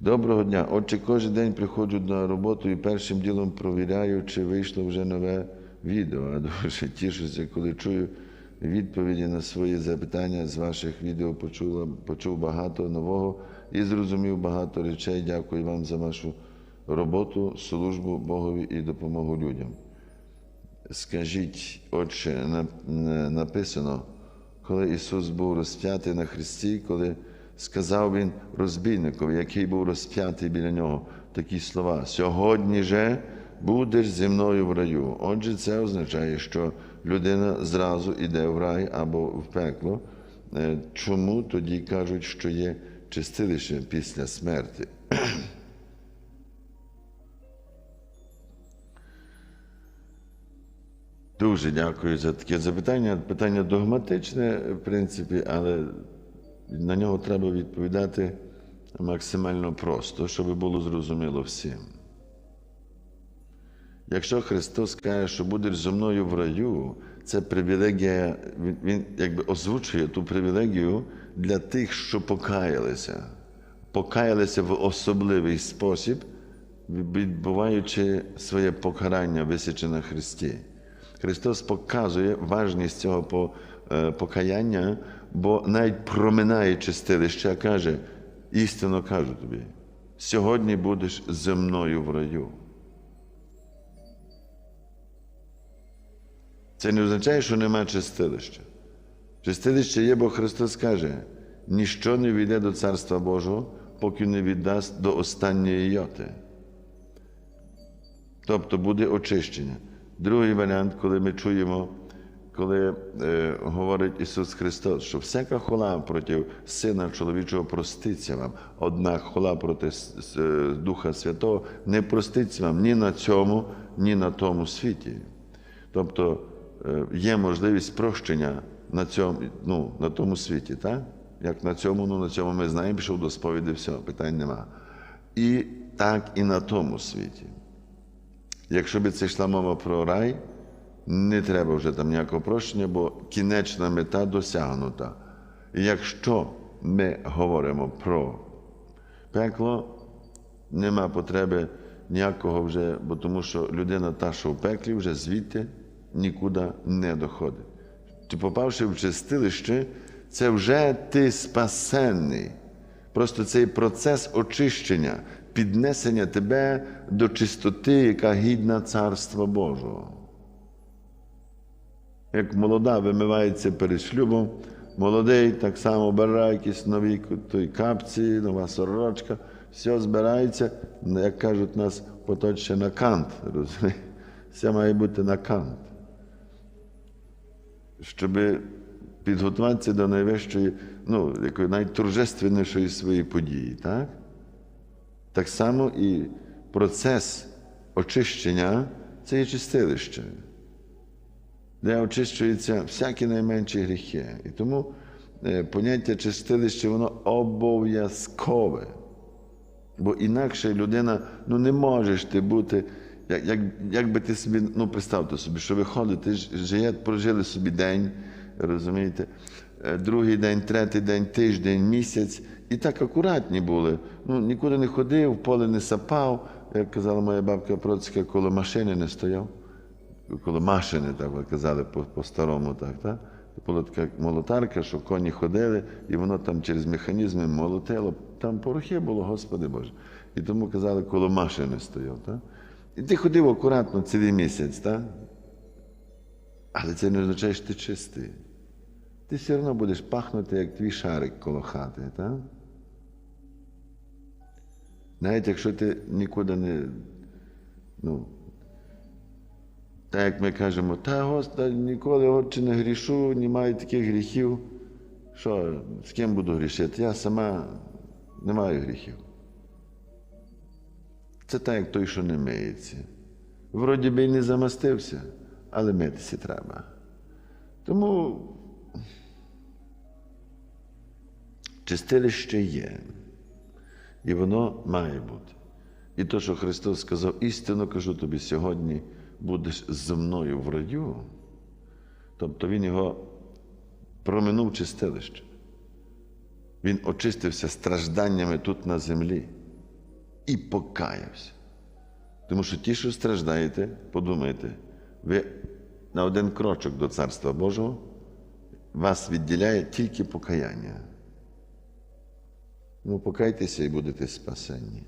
Доброго дня. Отже, кожен день приходжу на роботу і першим ділом провіряю, чи вийшло вже нове відео. А дуже тішуся, коли чую відповіді на свої запитання з ваших відео. Почула, почув багато нового і зрозумів багато речей. Дякую вам за вашу роботу, службу Богові і допомогу людям. Скажіть, отче, на- на- написано, коли Ісус був розп'ятий на Христі, коли сказав Він розбійникові, який був розп'ятий біля нього, такі слова: Сьогодні же будеш зі мною в раю. Отже, це означає, що людина зразу йде в рай або в пекло. Е, Чому тоді кажуть, що є чистилище після смерті? Дуже дякую за таке запитання. Питання догматичне, в принципі, але на нього треба відповідати максимально просто, щоб було зрозуміло всім. Якщо Христос каже, що будеш зі мною в раю, це привілегія, він, він якби озвучує ту привілегію для тих, що покаялися, покаялися в особливий спосіб, відбуваючи своє покарання, висяче на Христі. Христос показує важність цього е, покаяння, бо навіть проминає чистилище, каже, істинно кажу тобі, сьогодні будеш зі мною в раю. Це не означає, що нема чистилища. Чистилище є, бо Христос каже, ніщо не війде до Царства Божого, поки не віддасть до останньої йоти. Тобто буде очищення. Другий варіант, коли ми чуємо, коли е, говорить Ісус Христос, що всяка хола проти Сина чоловічого проститься вам, однак хола проти е, Духа Святого не проститься вам ні на цьому, ні на тому світі. Тобто е, є можливість прощення на цьому, ну, на тому світі, так? Як на цьому, ну на цьому ми знаємо, пішов до сповіді, все, питань нема. І так і на тому світі. Якщо би це йшла мова про рай, не треба вже там ніякого прощення, бо кінечна мета досягнута. І якщо ми говоримо про пекло, нема потреби ніякого вже, бо тому що людина та, що в пеклі, вже звідти нікуди не доходить. Ти попавши в чистилище, це вже ти спасенний. Просто цей процес очищення, піднесення тебе до чистоти, яка гідна Царства Божого. Як молода вимивається перед шлюбом, молодий так само бере якісь нові той капці, нова сорочка, все збирається, як кажуть нас поточше на кант. розумієте? Все має бути на кант. Щоб підготуватися до найвищої, ну, якої найторжественнішої своєї події. Так? Так само і процес очищення це є чистилище де очищуються всякі найменші гріхи. І тому е, поняття чистилище воно обов'язкове. Бо інакше людина, ну не можеш ти бути, як, як, як би ти собі, ну представте собі, що ви ходите, ж- жиє, прожили собі день, розумієте, е, другий день, третій день, тиждень, місяць, і так акуратні були. Ну, нікуди не ходив, поле не сапав, як казала моя бабка Процька, коло машини не стояв коли машини, так ви казали по- по-старому, так, так? Була така молотарка, що коні ходили, і воно там через механізми молотило. Там порохи було, Господи Боже. І тому казали, коли машини стояв. Так? І ти ходив акуратно цілий місяць, так? але це не означає, що ти чистий. Ти все одно будеш пахнути, як твій шарик коло хати. Так? Навіть якщо ти нікуди не. Ну, так як ми кажемо, та Господи, ніколи отче не грішу, не маю таких гріхів. Що, з ким буду грішити? Я сама не маю гріхів. Це так, як той, що не миється. Вроді би й не замастився, але митися треба. Тому чистилище є, і воно має бути. І то, що Христос сказав, істинно кажу тобі сьогодні, будеш зі мною в раю. Тобто Він його проминув чистилище. Він очистився стражданнями тут на землі. і покаявся. Тому що ті, що страждаєте, подумайте, ви на один крочок до Царства Божого вас відділяє тільки покаяння. Ну, покайтеся і будете спасені.